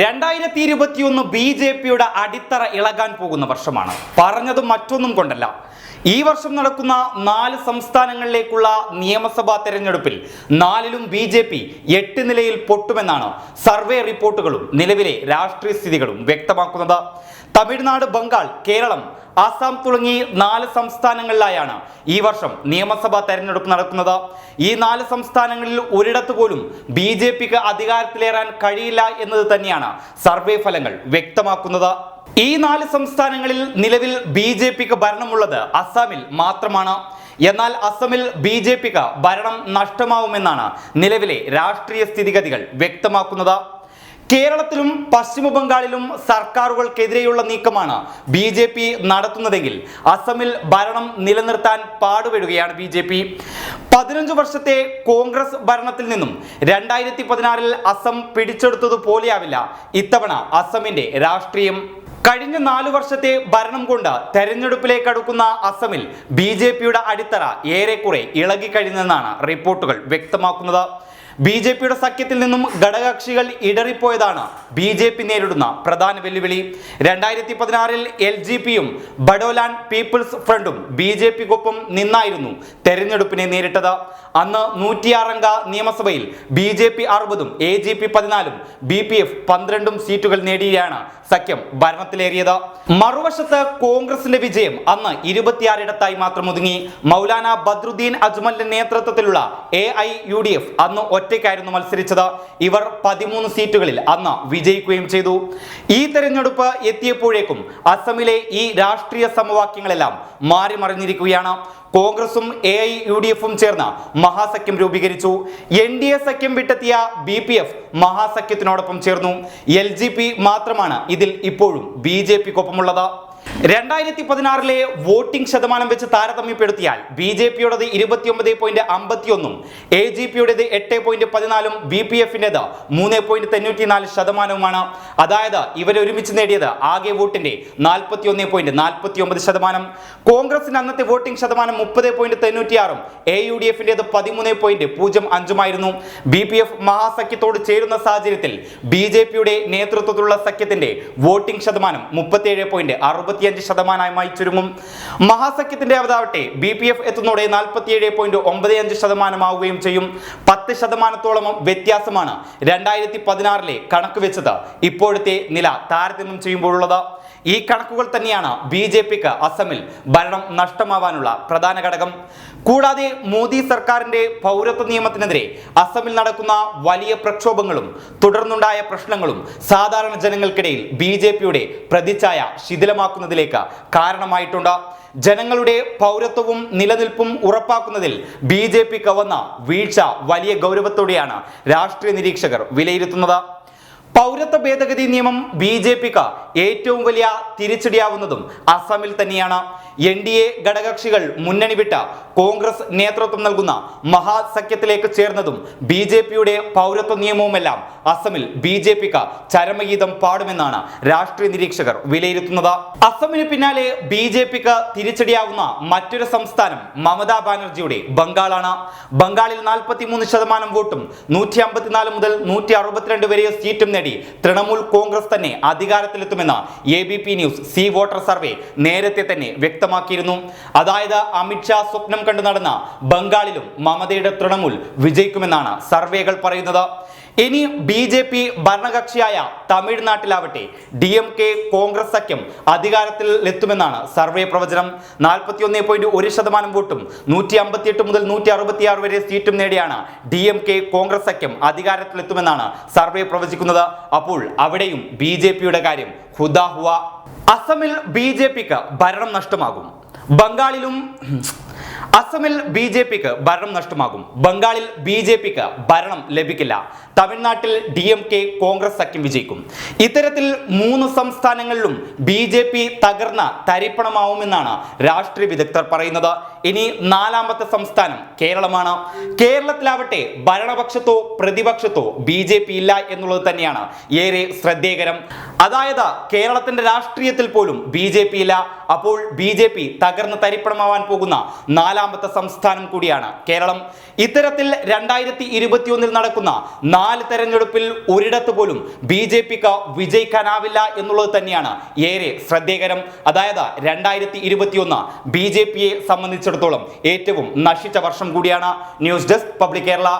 രണ്ടായിരത്തി ഇരുപത്തിയൊന്ന് B J പിയുടെ അടിത്തറ ഇളകാൻ പോകുന്ന വർഷമാണ്. പറഞ്ഞത് മറ്റൊന്നും കൊണ്ടല്ല. ഈ വർഷം നടക്കുന്ന നാല് സംസ്ഥാനങ്ങളിലേക്കുള്ള നിയമസഭാ തെരഞ്ഞെടുപ്പിൽ നാലിലും ബി ജെ പി എട്ട് നിലയിൽ പൊട്ടുമെന്നാണ് സർവേ റിപ്പോർട്ടുകളും നിലവിലെ രാഷ്ട്രീയ സ്ഥിതികളും വ്യക്തമാക്കുന്നത്. തമിഴ്നാട് ബംഗാൾ കേരളം ആസാം തുടങ്ങി നാല് സംസ്ഥാനങ്ങളിലായാണ് ഈ വർഷം നിയമസഭാ തെരഞ്ഞെടുപ്പ് നടക്കുന്നത്. ഈ നാല് സംസ്ഥാനങ്ങളിൽ ഒരിടത്ത് പോലും ബി ജെ പിക്ക് അധികാരത്തിലേറാൻ കഴിയില്ല എന്നത് തന്നെയാണ് സർവേ ഫലങ്ങൾ വ്യക്തമാക്കുന്നത്. ഈ നാല് സംസ്ഥാനങ്ങളിൽ നിലവിൽ ബി ജെ പിക്ക് ഭരണമുള്ളത് അസാമിൽ മാത്രമാണ്. എന്നാൽ അസമിൽ ബി ജെ പിക്ക് ഭരണം നഷ്ടമാവുമെന്നാണ് നിലവിലെ രാഷ്ട്രീയ സ്ഥിതിഗതികൾ വ്യക്തമാക്കുന്നത്. കേരളത്തിലും പശ്ചിമ ബംഗാളിലും സർക്കാരുകൾക്കെതിരെയുള്ള നീക്കമാണ് ബി ജെ പി നടത്തുന്നതെങ്കിൽ അസമിൽ ഭരണം നിലനിർത്താൻ പാടുപെടുകയാണ് ബി ജെ പി. പതിനഞ്ച് വർഷത്തെ കോൺഗ്രസ് ഭരണത്തിൽ നിന്നും രണ്ടായിരത്തി പതിനാറിൽ അസം പിടിച്ചെടുത്തതുപോലെയാവില്ല ഇത്തവണ അസമിന്റെ രാഷ്ട്രീയം. കഴിഞ്ഞ നാലു വർഷത്തെ ഭരണം കൊണ്ട് തെരഞ്ഞെടുപ്പിലേക്ക് അടുക്കുന്ന അസമിൽ ബി ജെ പിയുടെ അടിത്തറ ഏറെക്കുറെ ഇളകിക്കഴിഞ്ഞെന്നാണ് റിപ്പോർട്ടുകൾ വ്യക്തമാക്കുന്നത്. ബി ജെ പിയുടെ സഖ്യത്തിൽ നിന്നും ഘടകകക്ഷികൾ ഇടറിപ്പോയതാണ് ബി ജെ പി നേരിടുന്ന പ്രധാന വെല്ലുവിളി. രണ്ടായിരത്തി പതിനാറിൽ എൽ ജി പിയും ബഡോലാൻഡ് പീപ്പിൾസ് ഫ്രണ്ടും ബി ജെ പിക്കൊപ്പം നിന്നായിരുന്നു തെരഞ്ഞെടുപ്പിനെ നേരിട്ടത്. അന്ന് നൂറ്റിയാറംഗ നിയമസഭയിൽ ബി ജെ പി അറുപതും എ ജി പി പതിനാലും ബി പി എഫ് പന്ത്രണ്ടും സീറ്റുകൾ നേടിയാണ് സഖ്യം ഭരണത്തിലേറിയത്. മറുവശത്ത് കോൺഗ്രസിന്റെ വിജയം അന്ന് ഇരുപത്തിയാറിടത്തായി മാത്രം ഒതുങ്ങി. മൗലാന ബദ്രുദ്ദീൻ അജ്മലിന്റെ നേതൃത്വത്തിലുള്ള A I U D F അന്ന് ഒറ്റയ്ക്കായിരുന്നു മത്സരിച്ചത്. ഇവർ പതിമൂന്ന് സീറ്റുകളിൽ അന്ന് വിജയിക്കുകയും ചെയ്തു. ഈ തെരഞ്ഞെടുപ്പ് എത്തിയപ്പോഴേക്കും അസമിലെ ഈ രാഷ്ട്രീയ സമവാക്യങ്ങളെല്ലാം മാറി മറിഞ്ഞിരിക്കുകയാണ് കോൺഗ്രസും എ ഐ യു ഡി എഫും ചേർന്ന് മഹാസഖ്യം രൂപീകരിച്ചു. എൻ ഡി എ സഖ്യം വിട്ടെത്തിയ ബി പി എഫ് മഹാസഖ്യത്തിനോടൊപ്പം ചേർന്നു. എൽ ജി പി മാത്രമാണ് ഇതിൽ ഇപ്പോഴും ബി ജെ പിക്കൊപ്പമുള്ളത് രണ്ടായിരത്തി പതിനാറിലെ വോട്ടിംഗ് ശതമാനം വെച്ച് താരതമ്യപ്പെടുത്തിയാൽ ബി ജെ പിയുടേത് ഇരുപത്തിയൊമ്പത് പോയിന്റ് അമ്പത്തിയൊന്നും എ ജി പിയുടേത് എട്ട് പോയിന്റ് പതിനാലും ബി പി എഫിന്റെത് മൂന്ന് പോയിന്റ് തൊണ്ണൂറ്റിനാല് ശതമാനവുമാണ്. അതായത് ഇവരൊരുമിച്ച് നേടിയത് ആകെ വോട്ടിന്റെ നാൽപ്പത്തി ഒന്ന് പോയിന്റ് നാൽപ്പത്തി ഒമ്പത് ശതമാനം. കോൺഗ്രസിന് അന്നത്തെ വോട്ടിംഗ് ശതമാനം മുപ്പത് പോയിന്റ് തൊണ്ണൂറ്റിയാറും എ യു ഡി എഫിന്റെത് പതിമൂന്ന് പോയിന്റ് പൂജ്യം അഞ്ചുമായിരുന്നു. ബി പി എഫ് മഹാസഖ്യത്തോട് ചേരുന്ന സാഹചര്യത്തിൽ ബി ജെ പിയുടെ നേതൃത്വത്തിലുള്ള സഖ്യത്തിന്റെ വോട്ടിംഗ് ശതമാനം മുപ്പത്തിയേഴ് പോയിന്റ് അറുപത്തിയഞ്ച് ശതമാനമായി ചുരുങ്ങും. മഹാസഖ്യത്തിന്റെ അവതാവട്ടെ ബി പി എഫ് എത്തുന്നതോടെ നാൽപ്പത്തിയേഴ് പോയിന്റ് ഒമ്പത് അഞ്ച് ശതമാനമാവുകയും ചെയ്യും. പത്ത് ശതമാനത്തോളം വ്യത്യാസമാണ് രണ്ടായിരത്തി പതിനാറിലെ കണക്ക് വെച്ചത്. ഇപ്പോഴത്തെ നില താരതമ്യം ചെയ്യുമ്പോഴുള്ളത്. ഈ കണക്കുകൾ തന്നെയാണ് ബി ജെ പിക്ക് അസമിൽ ഭരണം നഷ്ടമാവാനുള്ള പ്രധാന ഘടകം. കൂടാതെ മോദി സർക്കാരിന്റെ പൗരത്വ നിയമത്തിനെതിരെ അസമിൽ നടക്കുന്ന വലിയ പ്രക്ഷോഭങ്ങളും തുടർന്നുണ്ടായ പ്രശ്നങ്ങളും സാധാരണ ജനങ്ങൾക്കിടയിൽ ബി ജെ പിയുടെ പ്രതിച്ഛായ ശിഥിലമാക്കുന്നതിലേക്ക് കാരണമായിട്ടുണ്ട്. ജനങ്ങളുടെ പൗരത്വവും നിലനിൽപ്പും ഉറപ്പാക്കുന്നതിൽ ബി ജെ പി കവന്ന വീഴ്ച വലിയ ഗൗരവത്തോടെയാണ് രാഷ്ട്രീയ നിരീക്ഷകർ വിലയിരുത്തുന്നത്. പൗരത്വ ഭേദഗതി നിയമം ബി ജെ പിക്ക് ഏറ്റവും വലിയ തിരിച്ചടിയാവുന്നതും അസമിൽ തന്നെയാണ്. എൻ ഡി എ ഘടകകക്ഷികൾ മുന്നണി വിട്ട കോൺഗ്രസ് നേതൃത്വം നൽകുന്ന മഹാസഖ്യത്തിലേക്ക് ചേർന്നതും ബി ജെ പിയുടെ പൗരത്വ നിയമവുമെല്ലാം അസമിൽ ബി ജെ പിക്ക് ചരമഗീതം പാടുമെന്നാണ് രാഷ്ട്രീയ നിരീക്ഷകർ വിലയിരുത്തുന്നത്. അസമിന് പിന്നാലെ ബി ജെ പിക്ക് തിരിച്ചടിയാവുന്ന മറ്റൊരു സംസ്ഥാനം മമതാ ബാനർജിയുടെ ബംഗാളാണ്. ബംഗാളിൽ നാൽപ്പത്തി മൂന്ന് ശതമാനം വോട്ടും നൂറ്റി അമ്പത്തിനാല് മുതൽ നൂറ്റി അറുപത്തിരണ്ട് വരെ സീറ്റും നേടി. തൃണമൂൽ കോൺഗ്രസ് തന്നെ അധികാരത്തിലെത്തുമെന്ന് A B P news C voter survey നേരത്തെ തന്നെ വ്യക്തമാക്കിയിരുന്നു. അതായത് അമിത്ഷാ സ്വപ്നം കണ്ടു നടന്ന ബംഗാളിലും മമതയുടെ തൃണമൂൽ വിജയിക്കുമെന്നാണ് സർവേകൾ പറയുന്നത്. ഇനി ബി ജെ പി ഭരണകക്ഷിയായ തമിഴ്നാട്ടിലാവട്ടെ ഡി എം കെ കോൺഗ്രസ് സഖ്യം അധികാരത്തിൽ എത്തുമെന്നാണ് സർവേ പ്രവചനം. നാൽപ്പത്തി ഒന്ന് പോയിന്റ് ഒരു ശതമാനം വോട്ടും നൂറ്റി അമ്പത്തിയെട്ട് മുതൽ നൂറ്റി അറുപത്തിയാറ് വരെ സീറ്റും നേടിയാണ് ഡി എം കെ കോൺഗ്രസ് സഖ്യം അധികാരത്തിൽ എത്തുമെന്നാണ് സർവേ പ്രവചിക്കുന്നത്. അപ്പോൾ അവിടെയും ബി ജെ പിയുടെ കാര്യം ഹുദാഹുവ. അസമിൽ ബി ജെ പിക്ക് ഭരണം നഷ്ടമാകും. ബംഗാളിലും അസമിൽ ബി ജെ പിക്ക് ഭരണം നഷ്ടമാകും. ബംഗാളിൽ ബി ജെ പിക്ക് ഭരണം ലഭിക്കില്ല. തമിഴ്നാട്ടിൽ ഡി എം കെ കോൺഗ്രസ് സഖ്യം വിജയിക്കും. ഇത്തരത്തിൽ മൂന്ന് സംസ്ഥാനങ്ങളിലും ബി ജെ പി തകർന്ന തരിപ്പണമാവുമെന്നാണ് രാഷ്ട്രീയ വിദഗ്ധർ പറയുന്നത്. ഇനി നാലാമത്തെ സംസ്ഥാനം കേരളമാണ്. കേരളത്തിലാവട്ടെ ഭരണപക്ഷത്തോ പ്രതിപക്ഷത്തോ ബി ജെ പി ഇല്ല എന്നുള്ളത് തന്നെയാണ് ഏറെ ശ്രദ്ധേയകരം. അതായത് കേരളത്തിന്റെ രാഷ്ട്രീയത്തിൽ പോലും ബി ജെ പി ഇല്ല. അപ്പോൾ ബി ജെ പി തകർന്ന് തരിപ്പണമാവാൻ പോകുന്ന നാലാം നാലാമത്തെ സംസ്ഥാനം കൂടിയാണ് കേരളം. ഇത്തരത്തിൽ രണ്ടായിരത്തി ഇരുപത്തിയൊന്നിൽ നടക്കുന്ന നാല് തെരഞ്ഞെടുപ്പിൽ ഒരിടത്ത് പോലും ബി ജെ പിക്ക് വിജയിക്കാനാവില്ല എന്നുള്ളത് തന്നെയാണ് ഏറെ ശ്രദ്ധേയകരം. അതായത് രണ്ടായിരത്തി ഇരുപത്തിയൊന്ന് ബി ജെ പിയെ സംബന്ധിച്ചിടത്തോളം ഏറ്റവും നശിച്ച വർഷം കൂടിയാണ്. News desk public Kerala.